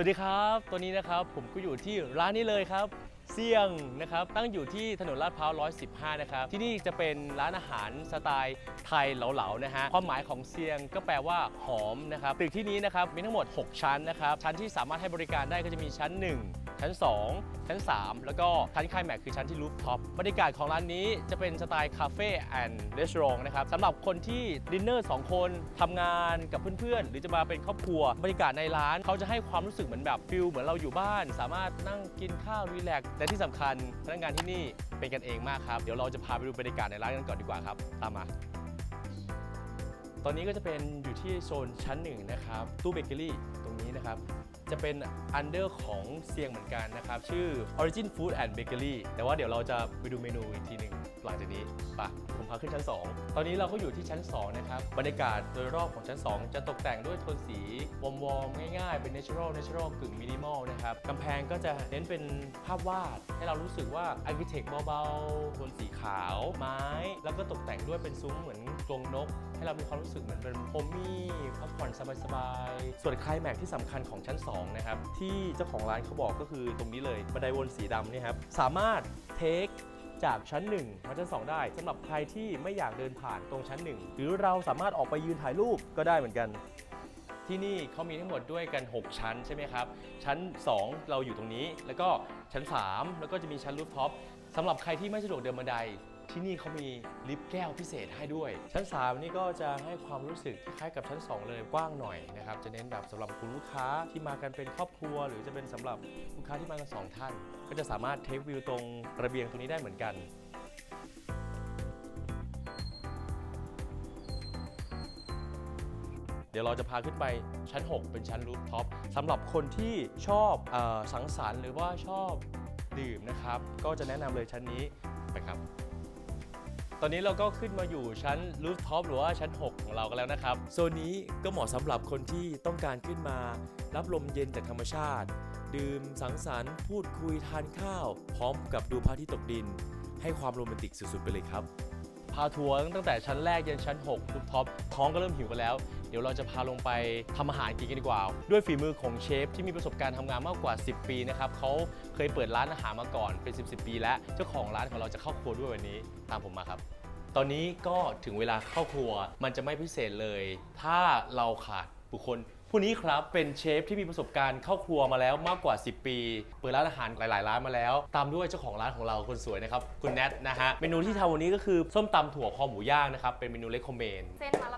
สวัสดีครับตัวนี้นะครับผมก็อยู่ที่ร้านนี้เลยครับ เสี่ยงนะครับ ตั้งอยู่ที่ถนนลาดพร้าว 115 นะครับ ที่นี่จะเป็นร้านอาหารสไตล์ไทยเหลาๆ นะฮะ ความหมายของเสี่ยงก็แปลว่าหอมนะครับ ตึกที่นี้นะครับมีทั้งหมด 6 ชั้นนะครับ ชั้นที่สามารถให้บริการได้ก็จะมีชั้น 1 ชั้น 2 ชั้น 3 แล้วก็ชั้นคายแม็กคือชั้นที่รูฟท็อปบรรยากาศของร้านนี้จะเป็นสไตล์คาเฟ่แอนด์รีสอร์ทนะครับสำหรับคนที่ดินเนอร์2คนทำงานกับเพื่อนๆ หรือจะมาเป็นครอบครัว บรรยากาศในร้านเขาจะให้ความรู้สึกเหมือนแบบฟิลเหมือนเราอยู่บ้าน สามารถนั่งกินข้าวรีแลกซ์และที่สำคัญพนักงานที่นี่เป็นกันเองมากครับเดี๋ยวเราจะพาไปดูบรรยากาศในร้านกันก่อนดีกว่าครับ ตามมาตอนนี้ก็จะเป็นอยู่ที่โซนชั้นหนึ่งนะครับ ตู้เบเกอรี่ตรงนี้นะครับ จะเป็นอันเดอร์ของเซียงเหมือนกันนะครับ ชื่อ Origin Food and Bakery แต่ว่าเดี๋ยวเราจะไปดูเมนูอีกทีหนึ่งหลังจากนี้ไปะผมพาขึ้นชั้น 2 ตอนนี้เราก็อยู่ที่ชั้น 2 นะครับ บรรยากาศโดยรอบของชั้น 2 จะตกแต่งด้วยโทนสีวอมๆง่ายๆ เป็น natural natural กึ่ง minimal นะครับกำแพงก็จะเน้นเป็นภาพวาด ให้เรารู้สึกว่า architect เบาๆโทนสีขาว ไม้ แล้วก็ตกแต่งด้วยเป็นซุ้มเหมือนกรงนก ให้เรามีความรู้สึกเหมือนเป็นโฮมี่พักผ่อนสบายๆส่วนคลายแม็กซ์ที่สำคัญของชั้น 2นะครับ ที่เจ้าของร้านเขาบอกก็คือตรงนี้เลยบันไดวนสีดำนี่ครับ สามารถเทคจากชั้น 1 มาชั้น 2 ได้สำหรับใครที่ไม่อยากเดินผ่านตรงชั้น 1 หรือเราสามารถออกไปยืนถ่ายรูปก็ได้เหมือนกัน ที่นี่เขามีทั้งหมดด้วยกัน 6 ชั้นใช่ไหมครับ ชั้น 2 เราอยู่ตรงนี้ แล้วก็ชั้น 3 แล้วก็จะมีชั้นรูฟท็อปสำหรับใครที่ไม่สะดวกเดินบันได ที่นี่เขามีลิฟต์แก้วพิเศษให้ด้วย ชั้น 3 นี่ก็จะให้ความรู้สึกคล้ายกับชั้น 2 เลยกว้างหน่อยนะครับ จะเน้นแบบสำหรับคุณลูกค้าที่มากันเป็นครอบครัว หรือจะเป็นสำหรับลูกค้าที่มากันสองท่าน ก็จะสามารถเทควิวตรงระเบียงตรงนี้ได้เหมือนกันเดี๋ยวเราจะพาขึ้นไปชั้น 6 เป็นชั้นรูฟท็อปสำหรับคนที่ชอบอสังสรรค์หรือว่าชอบดื่มนะครับ ก็จะแนะนำเลยชั้นนี้ไปครับ ตอนนี้เราก็ขึ้นมาอยู่ชั้นรูฟท็อปหรือว่าชั้น 6 ของเรากันแล้วนะครับ โซนนี้ก็เหมาะสำหรับคนที่ต้องการขึ้นมา รับลมเย็นจากธรรมชาติ ดื่มสังสรรค์ พูดคุยทานข้าว พร้อมกับดูพระอาทิตย์ตกดิน ให้ความโรแมนติกสุดๆไปเลยครับ พาทัวร์ตั้งแต่ชั้นแรกยันชั้น 6 รูฟท็อปท้องก็เริ่มหิวกันแล้ว เดี๋ยวเราจะพาลงไปทำอาหารกินกันดีกว่า ด้วยฝีมือของเชฟที่มีประสบการณ์ทำงานมากกว่า 10 ปีนะครับเขาเคยเปิดร้านอาหารมาก่อนเป็น 10 10 ปี แล้วเจ้าของร้านของเราจะเข้าครัวด้วยวันนี้ตามผมมาครับ ตอนนี้ก็ถึงเวลาเข้าครัวมันจะไม่พิเศษเลย ถ้าเราขาดบุคคลผู้นี้ครับเป็นเชฟที่มีประสบการณ์เข้าครัวมาแล้วมากกว่า 10 ปี เปิดร้านอาหารหลาย ๆ ร้านมาแล้ว ตามด้วยเจ้าของร้านของเราคนสวยนะครับ คุณแนทนะฮะ เมนูที่ทำวันนี้ก็คือ ส้มตำถั่วคอหมูย่างนะครับ เป็นเมนูเลคคอมเมนเส้นมะละกอน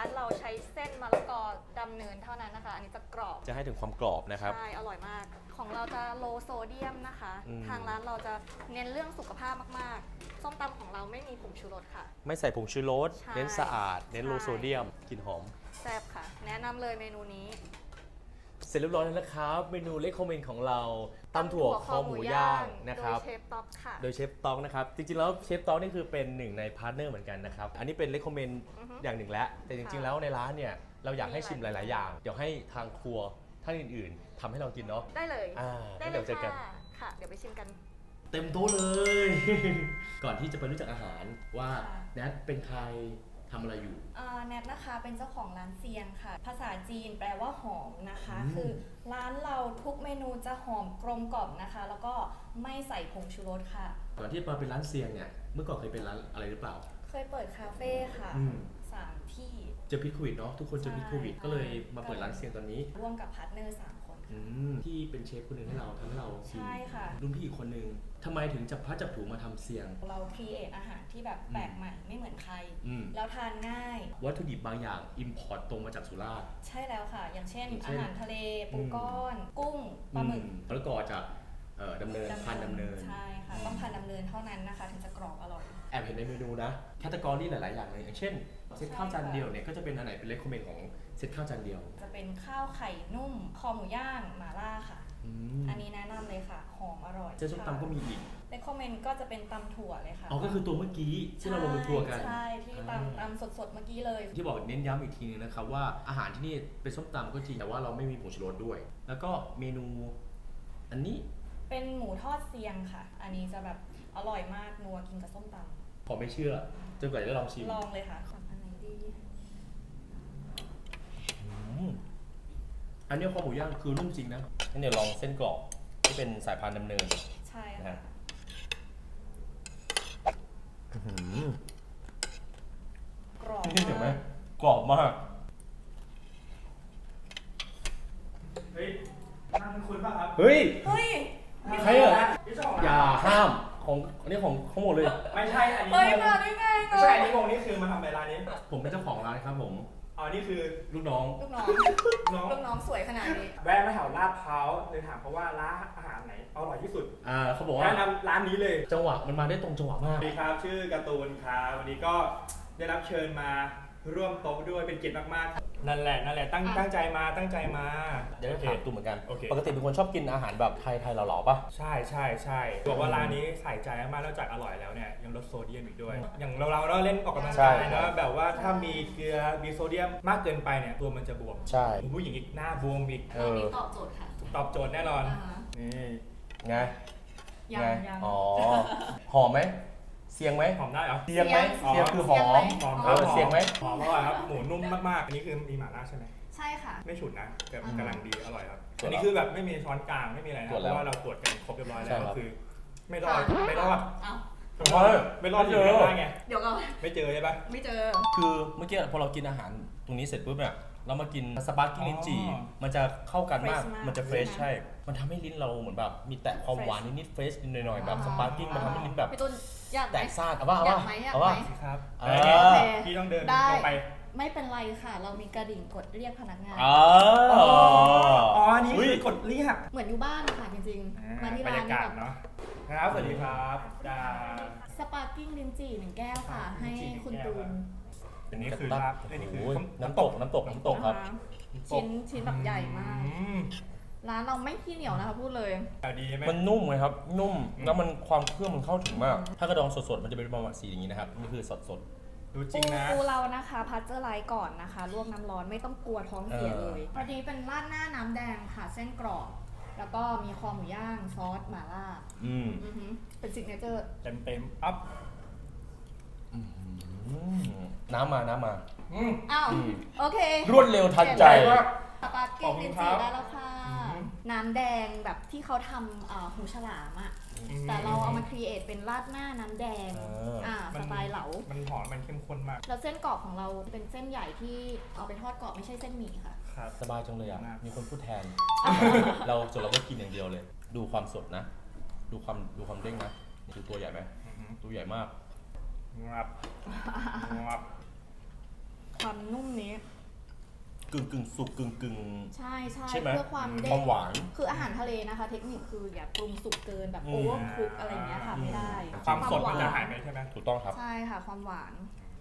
างร้านเราใช้เส้นมะละกอดำเนินเท่านั้นนะคะ อันนี้จะกรอบ จะให้ถึงความกรอบนะครับ ใช่ อร่อยมาก ของเราจะโลโซเดียมนะคะ อืม ทางร้านเราจะเน้นเรื่องสุขภาพมากๆ ส้มตำของเราไม่มีผงชูรสค่ะ ไม่ใส่ผงชูรส ใช่เน้นสะอาด เน้นใช่ โลโซเดียมกลิ่นหอม แซ่บค่ะ แนะนำเลยเมนูนี้ เสร็จเรียบร้อยแล้วนะครับ เมนูเลคคอมเมนของเราตำถั่วคอหมูย่างนะครับ โดยเชฟต๊อกค่ะ โดยเชฟต๊อกนะครับ จริงๆแล้วเชฟต๊อกนี่คือเป็นหนึ่งในพาร์ทเนอร์เหมือนกันนะครับ อันนี้เป็นเลคคอมเมนต์อือฮึอย่างหนึ่งแล้ว แต่จริงๆ ค่ะแล้วในร้านเนี่ย เราอยากให้ชิมหมีหลายลายๆ อย่าง เดี๋ยวให้ทางครัวท่านอื่นๆทำให้เรากินเนาะ ได้เลย อ่าได้งั้นเลเดี๋ยยวเจอกัน ค่ะค่ะ เดี๋ยวไปชิมกัน เต็มโต๊ะเลย ก่อนที่จะไปรู้จักอาหารว่าค่ะ แนทเป็นใคร ทำอะไรอยู่ เอ่อแนทนะคะเป็นเจ้าของร้านเซียงค่ะ ภาษาจีนแปลว่าหอมนะคะ อืม คือร้านเราทุกเมนูจะหอมกลมกล่อมนะคะ แล้วก็ไม่ใส่ผงชูรสค่ะ ก่อนที่จะมาเป็นร้านเซียงเนี่ยเมื่อก่อนเคยเป็นร้านอะไรหรือเปล่า เคยเปิดคาเฟ่ค่ะอืม สามที่ เจอพิษโควิดเนาะทุกคนเจอพิษโควิดใช่ ก็เลยมาเปิดร้านเซียงตอนนี้ ร่วมกับพาร์ทเนอร์สามคนอืม ที่เป็นเชฟคนหนึ่งให้เราทำให้เราชิมใช่ค่ะ รุ่นพี่อีกคนนึงทำไมถึงจับพลัดจับผลูมาทำเซียง เราครีเอทอาหารที่แบบแปลกใหม่ไม่เหมือนใคร อืม แล้วทานง่าย วัตถุดิบบางอย่าง อิมพอร์ตตรงมาจากสุราษฎร์ ใช่แล้วค่ะ อย่างเช่น อย่างเช่อาน หารทะเลปูก้อน กุ้งปลาหมึกอืแล้วก็จะเอ่อดำเนินพันดำเนิน ใช่ค่ะ ต้องพันดำเนินเท่านั้นนะคะ ถึงจะกรอบอร่อย แอบเห็นในเมนูนะแคตตากรีหลาย ๆ อย่างเลยอย่างเช่น เซตข้าวจานเดียวเนี่ยก็จะเป็นอันไหนเป็นเลคคอมเมนต์ของเซตข้าวจานเดียวจะเป็นข้าวไข่นุ่ม คอหมูย่างหม่าล่าค่ะ อืมอันนี้แนะนำเลยค่ะ หอมอร่อยเส้นส้มตำก็มีอีกเลคคอมเมนต์ก็จะเป็นตำถั่วเลยค่ะอ๋อก็คือตัวเมื่อกี้ที่เราลงไปทัวร์กัน ใช่ ที่อ่าตำตำสดๆเมื่อกี้เลย ที่บอกเน้นย้ำอีกทีนึงนะครับว่าอาหารที่นี่เป็นส้มตำก็จริงแต่ว่าเราไม่มีผงชูรสด้วย แล้วก็เมนู อันนี้เป็นหมูทอดเซียงค่ะ อันนี้จะแบบอร่อยมากนัวกินกับส้มตขอไม่เชื่อจนกว่าจะได้ลองชิมำลองเลยค่ะสั่ง อันไหนดีอืมอันนี้คอหมูย่างคือนุ่มจริงนะงั้นเดี๋ยวลองเส้นกรอบที่เป็นสายพานดำเนินใช่นะค่ะฮะอื้อหือกรอบนี่เห็นไหมกรอบมาก เฮ้ยนั่งคุณป่ะครับเฮ้ย เฮ้ย ใครอะพี่เจ้าของอย่าร้านห้ามของอันนี้ของทั้งหมดเลย ไม่ใช่อันนี้เฮ้ยงงมาได้ไงไม่ใช่อันนี้งงนี่คือมาทำอะไรร้านนี้ ผมเป็นเจ้าของร้านครับผม อ๋อนี่คือลูกน้อง ลูกน้องน้องลูกน้องสวยขนาดนี้ แวะมาแถวลาดพร้าวเลยถามเขาว่าร้านอาหารไหนอร่อยที่สุดอ่าเขาบอกว่าแนะนำร้านนี้เลยจังหวะมันมาได้ตรงจังหวะสมากวัสดีครับชื่อการ์ตูนครับวันนี้ก็ได้รับเชิญมาร่วมโต๊ะด้วยเป็นเกียรติมากๆ นั่นแหละนั่นแหละตั้งอะ ตั้งใจมาตั้งใจมา เดี๋ยวจะถามตูเหมือนกัน โอเค ปกติเป็นคนชอบกินอาหารแบบไทยไทยหล่อๆป่ะ ใช่ใช่ใช่บอกว่าร้านนี้ใส่ใจมากๆนอกจากอร่อยแล้วเนี่ยยังลดโซเดียมอีกด้วย อย่างเราเราเราเล่นออกกำลังใช่กายนะแบบว่าถ้ามีเกลือมีโซเดียมมากเกินไปเนี่ยตัวมันจะบวมใช่ ผู้หญิงอีกหน้าบวมอีกเอตอนอนี้ตอบโจทย์ค่ะตอบโจทย์แน่นอนอ่าฮะนี่ไงยังไงยังอ๋อหอมไหม เสียงไหมหอมได้เหรอ เสียงไหมเสียงเสียงคือหอเสียงไหมมหอมเออเสียงไหม หอมอร่อยครับ หมูนุ่มมากๆ อันนี้คือมีหม่าล่าใช่ไหม ใช่ค่ะ ไม่ฉุนนะแบบอืมกำลังดีอร่อยครับตรวจอันนี้คือแบบไม่มีช้อนกลางไม่มีอะไรนะตรวจเพแล้วราะว่าเราตรวจกันครบเรียบร้อยใช่แล้วครับก็คือ ไม่รอดไม่รอดเอ้าเฮ้ยไม่รอดไม่อเจยู่อได้ไงเดี๋ยวก่อนไม่เจอใช่ปะ ไม่เจอ คือเมื่อกี้พอเรากินอาหารตรงนี้เสร็จปุ๊บเนี่ยเรามากินสปาร์กิ้งลิ้นจี่อ๋อ มันจะเข้ากันมาก Fresh มากมันจะเฟรชใช่ไหม ใช่ มันทำให้ลิ้นเราเหมือนแบบมีแตะความหวานนิดๆเฟรชนิดหน่อยๆแบบสปาร์กิ้งมันทำให้ลิ้นแบบ พี่ตุน อยากไหม แตกซ่านเอาว่าเอาอยาว่ากไหมอยากเอาไหมว่าสิครับเอเอออพี่ต้องเดินได้ลงไปไม่เป็นไรค่ะ เรามีกระดิ่งกดเรียกพนักงานอ๋ออ๋ออันนี้อุ๊ยคือกดเรียกเหมือนอยู่บ้านค่ะจริงๆ มาที่บรรร้านยานี่กาแบศบเนาะครับสวัสดีครับดา สปาร์กิ้งลินจีหนึ่งแก้วค่ะอ่าให้ลิ้นจี่คุณหนึ่งแก้วตูนอันนี้คือตัลาบบอันนี้โอ้คือโหส้มน้ำตกน้ำตกน้ำตกครับนะคะชิ้นชิ้นแบบใหญ่มาก อืม ร้านเราไม่ขี้เหนียวนะคะพูดเลยเอาดีไหมมันนุ่มไงครับ นุ่มอืมแล้วมันความเครื่องมันเข้าถึงมาก ถ้ากระดองสดๆมันจะเป็นประมาณสีอย่างนี้นะครับนี่คือสดดูจริงนะปูเรานะคะพัชเจอร์ไลท์ก่อนนะคะลวกน้ำร้อนไม่ต้องกลัวท้องเสียเลยพอดีเป็นราดหน้าน้ำแดงค่ะ เส้นกรอบ แล้วก็มีคอหมูย่างซอสหม่าล่าๆอืมอือหือเป็นซิกเนเจอร์เต็มเต็มๆอัพอืมน้ำมาน้ำมาอืมอ้าว อืม โอเครวดเร็วทันใจเห็นไหมว่าสปาเกขอตบคุตี้ณครัจีบได้แล้วค่ะอืม น้ำแดงแบบที่เขาทำเอ่อหูฉลามอะแต่เราเอามาครีเอทเป็นราดหน้าน้ำแดงเอออ่อ่าสไตล์เหลา มันหอมมันเข้มข้นมากแล้วเส้นกรอบของเราเป็นเส้นใหญ่ที่เอาไปทอดกรอบไม่ใช่เส้นหมี่ค่ะ ครับ สบายจังเลยอะ มาก มีคนพูดแทน เราจนเราก็กินอย่างเดียวเลย ดูความสดนะ ดูความดูความเด้งนะนี่คือตัวใหญ่ไหมอือหือตัวใหญ่มากงับงับความนุ่มนี้ กึ่งกึ่งสุกกึ่งกึ่ง ใช่ใช่ใช่ไหมเพื่อความเด้ความงหวานคืออาหารทะเลนะคะ เทคนิคคืออย่าปรุงสุกเกินแบบอืม โอเวอร์คุกอะไรอย่างเงี้ยค่ะไม่ได้ความสดหมันวจะหายไปใช่ไหมถูกต้องครับ ใช่ค่ะความหวาน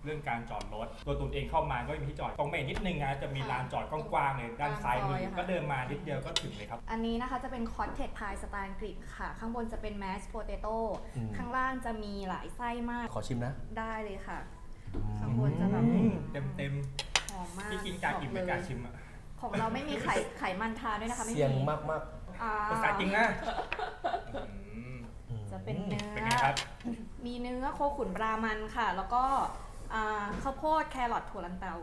เรื่องการจอดรถ ตัวตุนเองเข้ามาก็มีที่จอดตรงเมนนิดนึงนะจะมีลานจอดกว้างๆเลยด้านซ้ายมือก็เดินมานิดเดียวก็ถึงเลยครับ อันนี้นะคะจะเป็นคอนเทจพายสไตล์อังกฤษค่ะ ข้างบนจะเป็นแมสโพเตโต้อืม ข้างล่างจะมีหลายไส้มากขอชิมนะ ได้เลยค่ะ ข้างบนจะแบบเต็มเต็มห อมมากๆพี่กินกากินไม่กาชิมอะของเราไม่มีไขไขมันทาด้วยนะคะไม่เสียงมีมากมากอ่าภาษาจริงนะอืมๆจะเป็นเนื้อเป็นไงครับ มีเนื้อโคขุนบรามันค่ะ แล้วก็อ่าข้าวโพดแครอทถั่วลันเตา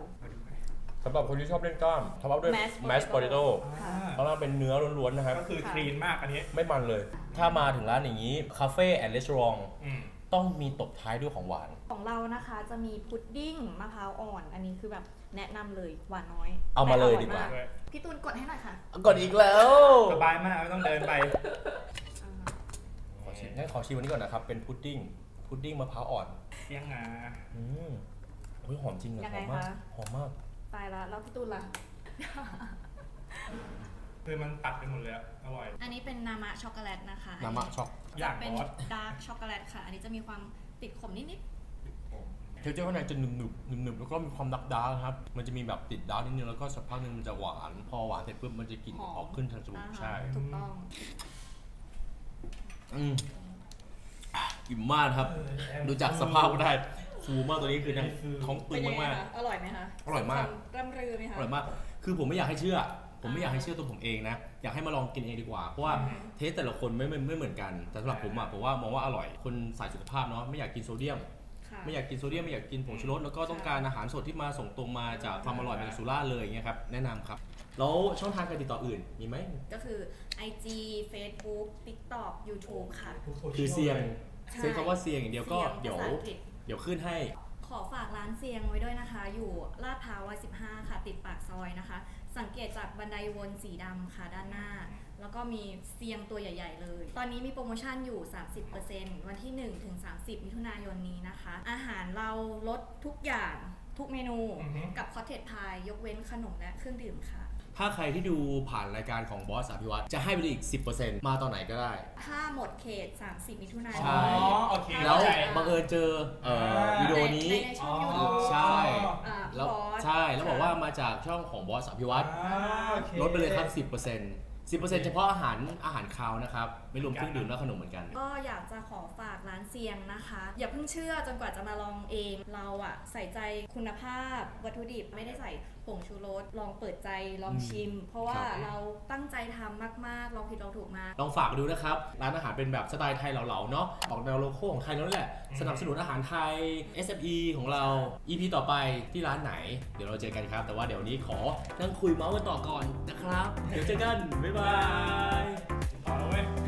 สำหรับคนที่ชอบเล่นกล้ามท็อปอัพด้วย Mashed mashed potato potato ค่ะ ข้างล่างเป็นเนื้อล้วนๆนะครับ ก็คือคลีนมากอันนี้ ไม่มันเลย ถ้ามาถึงร้านอย่างนี้ คาเฟ่แอนด์รีสอร์ทอืม ต้องมีตบท้ายด้วยของหวาน ของเรานะคะจะมีพุดดิ้งมะพร้าวอ่อน อันนี้คือแบบแนะนำเลยหวานน้อยเอามาเลยแต่ร่ดีกว่ามพี่ตูนกดให้หน่อยค่ะกดอีกแล้วสบายมากไม่ต้องเดินไปอ่าขอชิมงั้นขอชิมวันนี้ก่อนนะครับ เป็นพุดดิ้ง พุดดิ้งมะพร้าวอ่อนเสียงงาอืมโอ้ยหอมจริงอะยังหไงอมมาก คะ หอมมาก ตายละแล้วพี่ตูนล่ะ คือมันตัดไปหมดเลยอะอร่อย อันนี้เป็นนามะช็อกโกแลตนะคะน้ำมะช็อกอยากเป็นบอสดาร์กช็อกโกแลตค่ะ อันนี้จะมีความติดขมนิดเทคเจอร์ข้างในจะหนึบหนึบหนึบหนึบแล้วก็มีความดักดาร์กนะครับ มันจะมีแบบติดดาร์กนิดนึงแล้วก็สักพักหนึงมันจะหวาน พอหวานเสร็จปุ๊บมันจะกลิ่นหอมออกขึ้นทางจๆมูกอ่าใช่ถูกต้อง อืมอะอิ่มมากครับ ดูจากสภาพก็ได้ฟูมากตัวนี้คือยังท้องตึเป็นงยังไงมากคะอร่อยไหมคะอร่อยมาก คำร่ำรือไหมๆคะอร่อยมาก คือผมไม่อยากให้เชื่อ ผมไม่อยากให้เชื่อตัวผมเองนะ อยากให้มาลองกินเองดีกว่า เพราะว่าอืมเทสแต่ละคนไม่ไม่ไม่เหมือนกัน แต่สำหรับผมอะผมว่ามองว่าอร่อย คนสายสุขภาพเนาะไม่อยากกินโซเดียม ค่ะ ไม่อยากกินโซเดียมไม่อยากกินผงชูรสแล้วก็ต้องการอาหารสดที่มาส่งตรงมาจากความอร่อยมาจากสุราษฎร์เลยอย่างเงี้ยครับแนะนำครับ แล้วช่องทางการติดต่ออื่นมีไหม ก็คือ IG Facebook TikTok YouTube ค่ะทุกโซคือเชียลเสียงใช่ เซ็นคำว่าเสียงอย่างเดียวก็สีงเดี๋ยวภาษาอังกฤษ เดี๋ยวขึ้นให้ ขอฝากร้านเซียงไว้ด้วยนะคะ อยู่ลาดพร้าว15 ค่ะ ติดปากซอยนะคะ สังเกตจากบันไดวนสีดำค่ะด้านหน้า แล้วก็มีเซียงตัวใหญ่ๆเลย ตอนนี้มีโปรโมชั่นอยู่ 30%วันที่ 1 ถึง 30 มิถุนายนนี้นะคะ อาหารเราลดทุกอย่างทุกเมนู อือฮึ กับคอเทจพายยกเว้นขนมและเครื่องดื่มค่ะ ถ้าใครที่ดูผ่านรายการของบอสอภิวัตจะให้ไปเลยอีก 10%มาตอนไหนก็ได้ ถ้าหมดเขต 30 มิถุนายน ใช่ อ๋อโอเคแล้วเข้าใจ บังเอิญเจอเอ่อวิดีโอนี้ ในในช่อง YouTube ใช่ อ่าแล้วบอส ใช่แล้วบอกว่ามาจากช่องของบอสอภิวัตอ่าโอค ลดไปเลยครับ 10% 10%เฉพาะอาหารอาหารคาวนะครับ ไม่รวมเครื่องดื่มและขนมเหมือนกัน ก็อยากจะขอฝากร้านเซียงนะคะ อย่าเพิ่งเชื่อจนกว่าจะมาลองเอง เราอะใส่ใจคุณภาพวัตถุดิบไม่ได้ใส่ ผงชูรสลองเปิดใจลองชิม เพราะว่าครับเราตั้งใจทำมากๆลองผิดลองถูกมาลองฝากดูนะครับ ร้านอาหารเป็นแบบสไตล์ไทยเหลาๆเนาะออกแนวโลโก้ของไทยนั่นแหละ สนับสนุนอาหารไทย SME ของเรา EP ต่อไปที่ร้านไหน เดี๋ยวเราเจอกันครับ แต่ว่าเดี๋ยวนี้ขอนั่งคุยเมาส์กันต่อก่อนนะครับ เดี๋ยวเจอกัน บ๊ายบาย